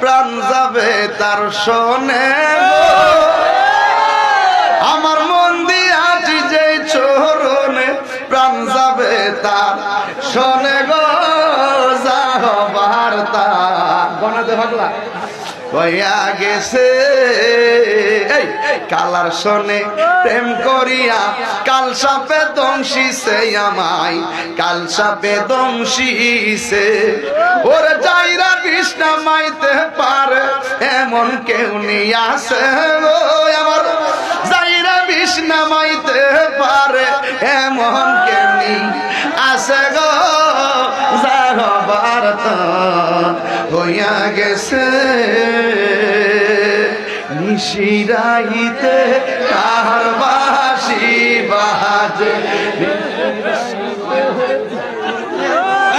প্রাণ যাবে তার শোনে আমার মন দিয়াছি যে চরণে প্রাণ যাবে তার শোনে গো। যা হবার তা বনাতে ভাগলা। কইয়া গেছে। এই কালার শোনে প্রেম করিয়া। কাল সাপে দংশিছে আমায়। কাল সাপে দংশিছে। ওরে বিষ্ণা পারে, এমন কেউ নিয়ে আমার যাইরা মাইতে পারে, এমন কেউ আসে গো। যাহবার হইয়া গেছে, নিশিরাইতে কার বাসি বাজে।